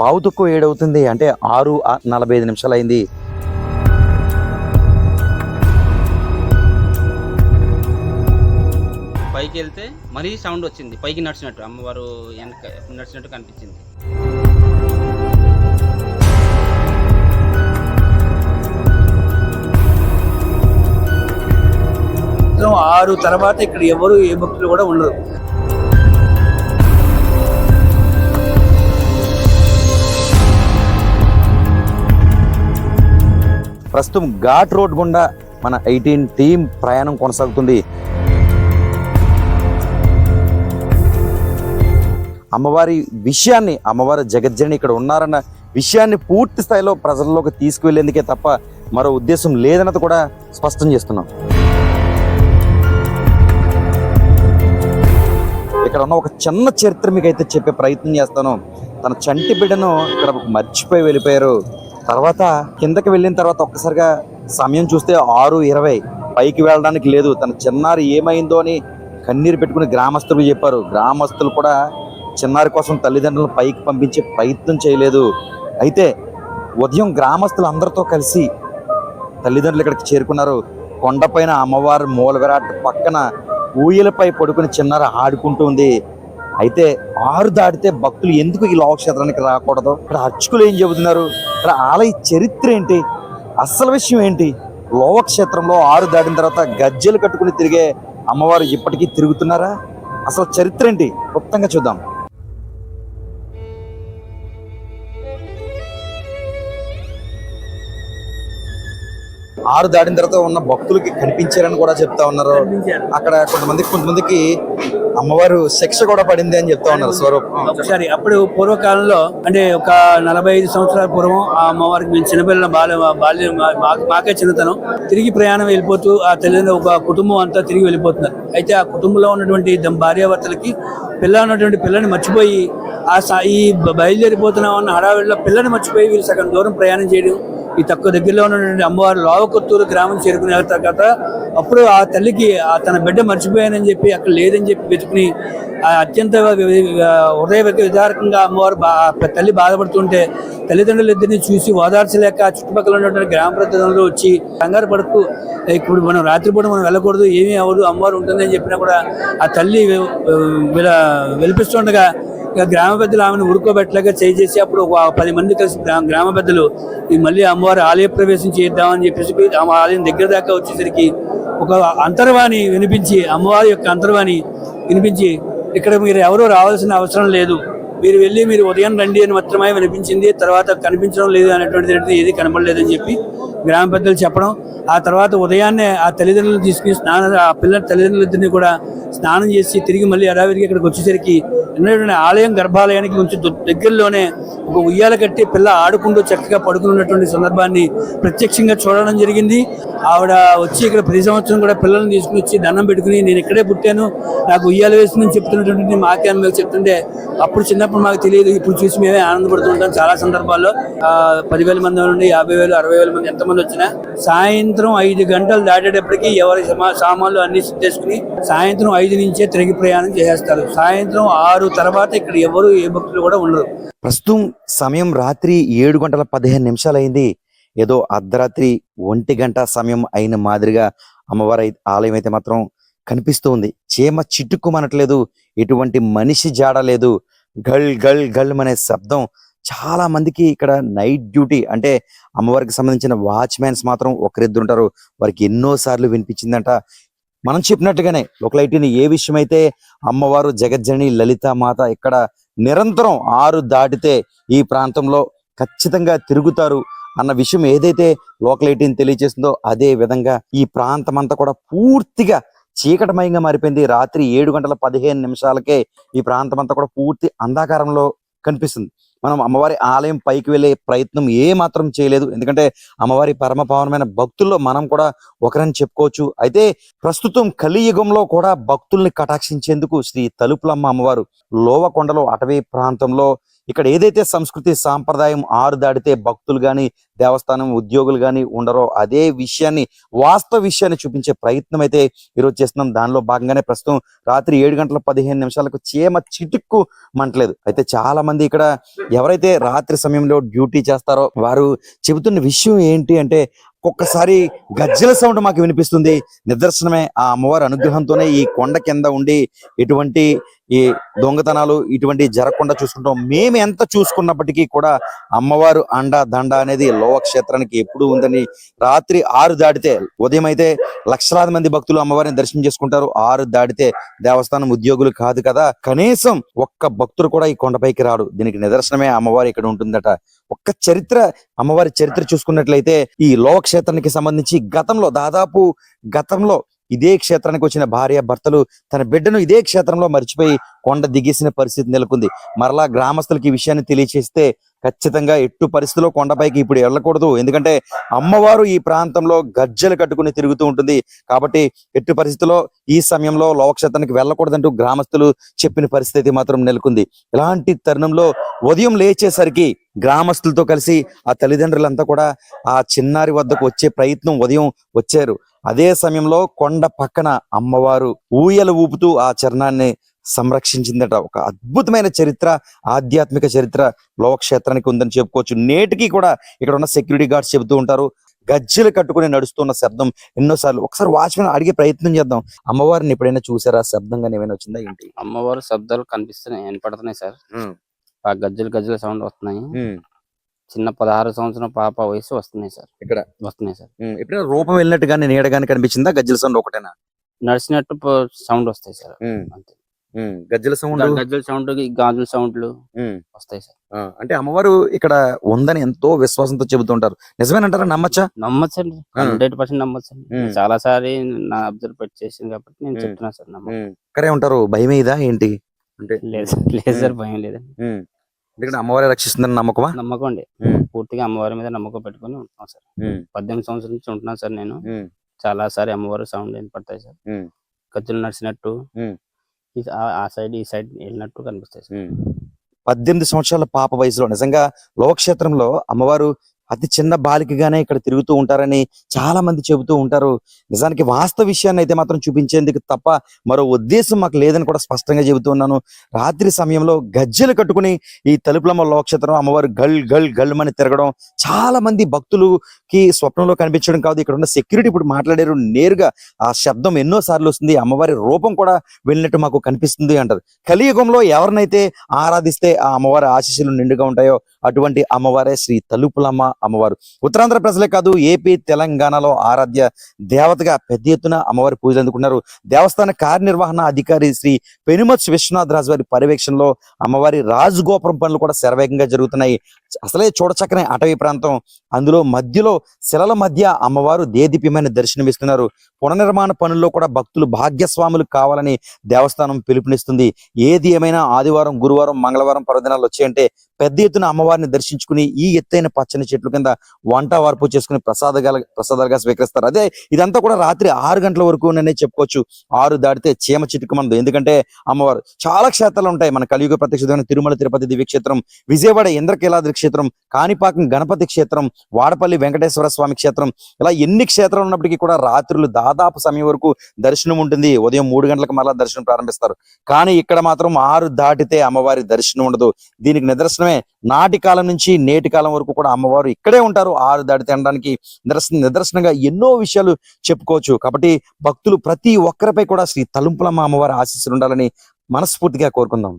పావు తక్కువ ఏడవుతుంది. అంటే ఆరు నలభై ఐదు నిమిషాలు అయింది పైకి వెళ్తే మరీ సౌండ్ వచ్చింది. పైకి నడిచినట్టు అమ్మవారు వెనక నడిచినట్టు కనిపించింది. ఆరు తర్వాత ఇక్కడ ఎవరు ఏ భక్తులు కూడా ఉండరు. ప్రస్తుతం ఘాట్ రోడ్ గుండా మన ఎయిటీన్ టీం ప్రయాణం కొనసాగుతుంది. అమ్మవారి విషయాన్ని అమ్మవారి జగజ్జని ఇక్కడ ఉన్నారన్న విషయాన్ని పూర్తి స్థాయిలో ప్రజల్లోకి తీసుకువెళ్ళేందుకే తప్ప మరో ఉద్దేశం లేదన్నది కూడా స్పష్టం చేస్తున్నాం. ఇక్కడ ఉన్న ఒక చిన్న చరిత్ర మీకు అయితే చెప్పే ప్రయత్నం చేస్తాను. తన చంటి బిడ్డను ఇక్కడ మర్చిపోయి వెళ్ళిపోయారు. తర్వాత కిందకి వెళ్ళిన తర్వాత ఒక్కసారిగా సమయం చూస్తే ఆరు ఇరవై. పైకి వెళ్ళడానికి లేదు. తన చిన్నారి ఏమైందో అని కన్నీరు పెట్టుకుని గ్రామస్తులు చెప్పారు. గ్రామస్తులు కూడా చిన్నారి కోసం తల్లిదండ్రులను పైకి పంపించే ప్రయత్నం చేయలేదు. అయితే ఉదయం గ్రామస్తులు అందరితో కలిసి తల్లిదండ్రులు ఇక్కడికి చేరుకున్నారు. కొండపైన అమ్మవారి మూల విరాట్ పక్కన ఊయలపై పడుకుని చిన్నారి ఆడుకుంటుంది అయితే ఆరు దాటితే భక్తులు ఎందుకు ఈ లోకక్షేత్రానికి రాకూడదు? ఇక్కడ అర్చకులు ఏం చెబుతున్నారు? ఇక్కడ ఆలయ చరిత్ర ఏంటి? అసలు విషయం ఏంటి? లోకక్షేత్రంలో ఆరు దాటిన తర్వాత గజ్జెలు కట్టుకుని తిరిగే అమ్మవారు ఇప్పటికీ తిరుగుతున్నారా? అసలు చరిత్ర ఏంటి? క్లుప్తంగా చూద్దాం. ఆరు దాటిన తర్వాత ఉన్న భక్తులకి కనిపించారని కూడా చెప్తా ఉన్నారు. అక్కడ కొంతమందికి కొంతమందికి అమ్మవారు శిక్ష కూడా పడింది అని చెప్తా ఉన్నారు స్వరూపం. ఒకసారి అప్పుడు పూర్వకాలంలో అంటే ఒక నలభై ఐదు సంవత్సరాల పూర్వం ఆ అమ్మవారికి మేము చిన్నపిల్లల బాల్య బాల్యం మాకే చిన్నతనం. తిరిగి ప్రయాణం వెళ్ళిపోతూ ఆ తల్లిదండ్రులు ఒక కుటుంబం అంతా తిరిగి వెళ్ళిపోతున్నారు. అయితే ఆ కుటుంబంలో ఉన్నటువంటి భార్యాభర్తలకి పిల్ల ఉన్నటువంటి పిల్లని మర్చిపోయి ఆ ఈ బయలుదేరిపోతున్నాం అన్న హడావిడిలో పిల్లని మర్చిపోయి వీళ్ళు సగం దూరం ప్రయాణం చేయడం ఈ తక్కువ దగ్గరలో ఉన్నటువంటి అమ్మవారు లావకొత్తూరు గ్రామం చేరుకునే తర్వాత అప్పుడు ఆ తల్లికి ఆ తన బిడ్డ మర్చిపోయానని చెప్పి అక్కడ లేదని చెప్పి వెతుకుని అత్యంత హృదయ విదారకంగా అమ్మవారు బా తల్లి బాధపడుతుంటే తల్లిదండ్రులు ఇద్దరిని చూసి ఓదార్చలేక చుట్టుపక్కల ఉన్నటువంటి గ్రామ ప్రదేశంలో వచ్చి కంగారు పడుతూ ఇప్పుడు మనం రాత్రిపూట మనం వెళ్ళకూడదు ఏమీ అవ్వదు అమ్మవారు ఉంటుందని చెప్పినా కూడా ఆ తల్లి వెలిపిస్తుండగా ఇక గ్రామ పెద్దలు ఆమెను ఉరుకోబెట్టలేక చేసి అప్పుడు ఒక పది మంది కలిసి గ్రామ పెద్దలు ఈ మళ్ళీ అమ్మవారి ఆలయ ప్రవేశం చేద్దామని చెప్పేసి ఆమె ఆలయం దగ్గర దాకా వచ్చేసరికి ఒక అంతర్వాణి వినిపించి అమ్మవారి యొక్క అంతర్వాణి వినిపించి ఇక్కడ మీరు ఎవరు రావాల్సిన అవసరం లేదు. మీరు వెళ్ళి మీరు ఉదయం రండి అని మాత్రమే వినిపించింది. తర్వాత కనిపించడం లేదు అనేటువంటిది ఏది కనబడలేదని చెప్పి గ్రామ పెద్దలు చెప్పడం. ఆ తర్వాత ఉదయాన్నే ఆ తల్లిదండ్రులను తీసుకుని స్నానం ఆ పిల్లల తల్లిదండ్రులిద్దరిని కూడా స్నానం చేసి తిరిగి మళ్ళీ యథావిధిగా ఇక్కడికి వచ్చేసరికి ఉన్నటువంటి ఆలయం గర్భాలయానికి కొంచెం దగ్గరలోనే ఒక ఉయ్యాల కట్టి పిల్ల ఆడుకుంటూ చక్కగా పడుకుని ఉన్నటువంటి సందర్భాన్ని ప్రత్యక్షంగా చూడడం జరిగింది. ఆవిడ వచ్చి ఇక్కడ ప్రతి సంవత్సరం కూడా పిల్లల్ని తీసుకుని వచ్చి దండం పెట్టుకుని నేను ఇక్కడే పుట్టాను నాకు ఉయ్యాల వేసిందని చెప్తున్నటువంటి మాకే అనుభవం చెప్తుంటే అప్పుడు చిన్నప్పుడు మాకు తెలియదు ఇప్పుడు చూసి మేమే ఆనందపడుతుంటాం. చాలా సందర్భాల్లో పదివేల మంది నుండి యాభై వేలు అరవై వేల మంది ఎంతమంది వచ్చినా సాయంత్రం ఐదు గంటలు దాటేటప్పటికి ఎవరి సామాన్లు అన్ని సిద్ధేసుకుని సాయంత్రం ఐదు నుంచే తిరిగి ప్రయాణం చేసేస్తారు. సాయంత్రం ఆరు తర్వాత ఇక్కడ ఎవరు ఏ భక్తులు కూడా ఉండరు. ప్రస్తుతం సమయం రాత్రి ఏడు గంటల పదిహేను నిమిషాలు అయింది ఏదో అర్ధరాత్రి ఒంటి గంట సమయం అయిన మాదిరిగా అమ్మవారి ఆలయం అయితే మాత్రం కనిపిస్తూ ఉంది. చీమ చిట్టుకుమనట్లేదు ఎటువంటి మనిషి జాడ లేదు. గల్ గల్ గల్ అనే శబ్దం. చాలా మందికి ఇక్కడ నైట్ డ్యూటీ అంటే అమ్మవారికి సంబంధించిన వాచ్మెన్స్ మాత్రం ఒకరిద్దరు ఉంటారు వారికి ఎన్నో సార్లు వినిపించిందంట. మనం చెప్పినట్టుగానే లోకలైటీని ఏ విషయం అయితే అమ్మవారు జగజ్జని లలిత మాత ఇక్కడ నిరంతరం ఆరు దాటితే ఈ ప్రాంతంలో ఖచ్చితంగా తిరుగుతారు అన్న విషయం ఏదైతే లోకల్ ఎయిటీని తెలియజేస్తుందో అదే విధంగా ఈ ప్రాంతం అంతా కూడా పూర్తిగా చీకటమయంగా మారిపోయింది. రాత్రి ఏడు గంటల పదిహేను నిమిషాలకే ఈ ప్రాంతం అంతా కూడా పూర్తి అంధకారంలో కనిపిస్తుంది. మనం అమ్మవారి ఆలయం పైకి వెళ్ళే ప్రయత్నం ఏ మాత్రం చేయలేదు. ఎందుకంటే అమ్మవారి పరమ పావనమైన భక్తుల్లో మనం కూడా ఒకరని చెప్పుకోవచ్చు. అయితే ప్రస్తుతం కలియుగంలో కూడా భక్తుల్ని కటాక్షించేందుకు శ్రీ తలుపులమ్మ అమ్మవారు లోవకొండలో అటవీ ప్రాంతంలో ఇక్కడ ఏదైతే సంస్కృతి సాంప్రదాయం ఆరు దాటితే భక్తులు కానీ దేవస్థానం ఉద్యోగులు కానీ ఉండరో అదే విషయాన్ని వాస్తవ విషయాన్ని చూపించే ప్రయత్నం అయితే ఈరోజు చేస్తున్నాం. దానిలో భాగంగానే ప్రస్తుతం రాత్రి ఏడు గంటల పదిహేను నిమిషాలకు చీమ చిటుక్కు మంటలేదు. అయితే చాలా మంది ఇక్కడ ఎవరైతే రాత్రి సమయంలో డ్యూటీ చేస్తారో వారు చెబుతున్న విషయం ఏంటి అంటే ఒక్కొక్కసారి గజ్జల సౌండ్ మాకు వినిపిస్తుంది. నిదర్శనమే ఆ అమ్మవారి అనుగ్రహంతోనే ఈ కొండ కింద ఉండి ఎటువంటి ఈ దొంగతనాలు ఇటువంటి జరగకుండా చూసుకుంటాం. మేము ఎంత చూసుకున్నప్పటికీ కూడా అమ్మవారు అండ దండ అనేది లోవ క్షేత్రానికి ఎప్పుడు ఉందని రాత్రి ఆరు దాటితే ఉదయం అయితే లక్షలాది మంది భక్తులు అమ్మవారిని దర్శనం చేసుకుంటారు. ఆరు దాటితే దేవస్థానం ఉద్యోగులు కాదు కదా. కనీసం ఒక్క భక్తుడు కూడా ఈ కొండపైకి రాడు. దీనికి నిదర్శనమే అమ్మవారు ఇక్కడ ఉంటుందట. ఒక్క చరిత్ర అమ్మవారి చరిత్ర చూసుకున్నట్లయితే ఈ లోవ క్షేత్రానికి సంబంధించి గతంలో దాదాపు గతంలో ఇదే క్షేత్రానికి వచ్చిన భార్య భర్తలు తన బిడ్డను ఇదే క్షేత్రంలో మర్చిపోయి కొండ దిగేసిన పరిస్థితి నెలకొంది. మరలా గ్రామస్తులకి ఈ విషయాన్ని తెలియచేస్తే ఖచ్చితంగా ఎట్టు పరిస్థితిలో కొండపైకి ఇప్పుడు వెళ్ళకూడదు. ఎందుకంటే అమ్మవారు ఈ ప్రాంతంలో గజ్జలు కట్టుకుని తిరుగుతూ ఉంటుంది. కాబట్టి ఎట్టు పరిస్థితిలో ఈ సమయంలో లోకక్షేత్రానికి వెళ్ళకూడదంటూ గ్రామస్తులు చెప్పిన పరిస్థితి మాత్రం నెలకొంది. ఇలాంటి తరుణంలో ఉదయం లేచేసరికి గ్రామస్తులతో కలిసి ఆ తల్లిదండ్రులంతా కూడా ఆ చిన్నారి వద్దకు వచ్చే ప్రయత్నం ఉదయం వచ్చారు. అదే సమయంలో కొండ పక్కన అమ్మవారు ఊయలు ఊపుతూ ఆ చరణాన్ని సంరక్షించిందట. ఒక అద్భుతమైన చరిత్ర ఆధ్యాత్మిక చరిత్ర లోకక్షేత్రానికి ఉందని చెప్పుకోవచ్చు. నేటికి కూడా ఇక్కడ ఉన్న సెక్యూరిటీ గార్డ్స్ చెబుతూ ఉంటారు. గజ్జెలు కట్టుకుని నడుస్తున్న శబ్దం ఎన్నోసార్లు ఒకసారి వాచ్మెన్ అడిగే ప్రయత్నం చేద్దాం. అమ్మవారిని ఎప్పుడైనా చూసారా? శబ్దం కానీ ఏమైనా వచ్చిందా ఏంటి? అమ్మవారు శబ్దాలు కనిపిస్తున్నాయి వినపడుతున్నాయి సార్. ఆ గజ్జలు గజ్జల సౌండ్ వస్తున్నాయి. చిన్న పదహారు సంవత్సరం పాప వయసు వస్తున్నాయి సార్. ఇక్కడ? వస్తున్నాయి సార్. ఎప్పుడైనా రూపం వెళ్ళినట్టు కానీ నీడ కానీ కనిపించిందా? గజ్జల సౌండ్ ఒకటేనా? నడిచినట్టు సౌండ్ వస్తాయి సార్. అంతే. గజ్జల సౌండ్? గజ్జల సౌండ్ గాజుల సౌండ్లు వస్తాయి సార్. అంటే అమ్మవారు ఇక్కడ ఉందని ఎంతో విశ్వాసంతో చెబుతుంటారు. నిజమేనంటారా? నమ్మచ్చా? నమ్మచ్చండి. హండ్రెడ్ పర్సెంట్ నమ్మచ్చండి. చాలా సారి నా అబ్జర్వ్ పెట్టి చేసింది కాబట్టి నేను. చెప్తున్నా సార్ నమ్మ ఇక్కడే ఉంటారు. భయం ఇదా ఏంటి? అంటే లేదు లేదు సార్ భయం లేదండి. ఎందుకంటే అమ్మవారే రక్షిస్తుందని నమ్మకమా? నమ్మకం అండి. పూర్తిగా అమ్మవారి మీద నమ్మకం పెట్టుకొని ఉంటున్నాం సార్. పద్దెనిమిది సంవత్సరాల నుంచి ఉంటున్నాను సార్ నేను. చాలా సారి అమ్మవారు సౌండ్ వినపడతాయి సార్. గజ్జలు నడిచినట్టు. ఆ సైడ్ ఈ సైడ్ వెళ్ళినట్టు కనిపిస్తాయి సార్. పద్దెనిమిది సంవత్సరాల పాప వయసులో నిజంగా లోకక్షేత్రంలో అమ్మవారు అతి చిన్న బాలికగానే ఇక్కడ తిరుగుతూ ఉంటారని చాలా మంది చెబుతూ ఉంటారు. నిజానికి వాస్తవ విషయాన్ని అయితే మాత్రం చూపించేందుకు తప్ప మరో ఉద్దేశం మాకు లేదని కూడా స్పష్టంగా చెబుతూ ఉన్నాను. రాత్రి సమయంలో గజ్జెలు కట్టుకుని ఈ తలుపులమ్మ లోక్షత్రం అమ్మవారు గల్ గల్ గల్ అని తిరగడం చాలా మంది భక్తులకి స్వప్నంలో కనిపించడం కాదు. ఇక్కడ ఉన్న సెక్యూరిటీ ఇప్పుడు మాట్లాడారు నేరుగా. ఆ శబ్దం ఎన్నో సార్లు వస్తుంది. అమ్మవారి రూపం కూడా వెళ్ళినట్టు మాకు కనిపిస్తుంది అంటారు. కలియుగంలో ఎవరినైతే ఆరాధిస్తే ఆ అమ్మవారి ఆశీస్సులు నిండుగా ఉంటాయో అటువంటి అమ్మవారే శ్రీ తలుపులమ్మ అమ్మవారు. ఉత్తరాంధ్ర ప్రజలే కాదు ఏపీ తెలంగాణలో ఆరాధ్య దేవతగా పెద్ద ఎత్తున అమ్మవారి పూజలు అందుకున్నారు. దేవస్థాన కార్యనిర్వహణ అధికారి శ్రీ పెనుమత్స్ విశ్వనాథ్ రాజు వారి పర్యవేక్షణలో అమ్మవారి రాజగోపురం పనులు కూడా శరవేగంగా జరుగుతున్నాయి. అసలే చూడచక్కని అటవీ ప్రాంతం. అందులో మధ్యలో శిలల మధ్య అమ్మవారు దేదీప్యమైన దర్శనమిస్తున్నారు. పునర్నిర్మాణ పనుల్లో కూడా భక్తులు భాగ్యస్వాములు కావాలని దేవస్థానం పిలుపునిస్తుంది. ఏది ఏమైనా ఆదివారం గురువారం మంగళవారం పర్వదినాలు వచ్చాయంటే పెద్ద ఎత్తున అమ్మవారిని దర్శించుకుని ఈ ఎత్తైన పచ్చని చెట్ల కింద వంట వార్పు చేసుకుని ప్రసాదగా ప్రసాదాలుగా స్వీకరిస్తారు. అదే ఇదంతా కూడా రాత్రి ఆరు గంటల వరకు నన్నే చెప్పుకోవచ్చు. ఆరు దాటితే చీమ చిటుకమందు ఎందుకంటే అమ్మవారు చాలా క్షేత్రాలు ఉంటాయి. మన కలియుగ ప్రత్యక్ష తిరుమల తిరుపతి దివ్యక్షేత్రం విజయవాడ ఇంద్రకీలాద్రి క్షేత్రం కాణిపాకం గణపతి క్షేత్రం వాడపల్లి వెంకటేశ్వర స్వామి క్షేత్రం ఇలా ఎన్ని క్షేత్రాలు ఉన్నప్పటికీ కూడా రాత్రులు దాదాపు సమయం వరకు దర్శనం ఉంటుంది. ఉదయం మూడు గంటలకు మరలా దర్శనం ప్రారంభిస్తారు. కానీ ఇక్కడ మాత్రం ఆరు దాటితే అమ్మవారి దర్శనం ఉండదు. దీనికి నిదర్శనమే నాటి కాలం నుంచి నేటి కాలం వరకు కూడా అమ్మవారు ఇక్కడే ఉంటారు. ఆరు దాటితే అనడానికి నిదర్శన నిదర్శనంగా ఎన్నో విషయాలు చెప్పుకోవచ్చు. కాబట్టి భక్తులు ప్రతి ఒక్కరిపై కూడా శ్రీ తలుంపులమ్మ అమ్మవారి ఆశీస్సులు ఉండాలని మనస్ఫూర్తిగా కోరుకుందాం.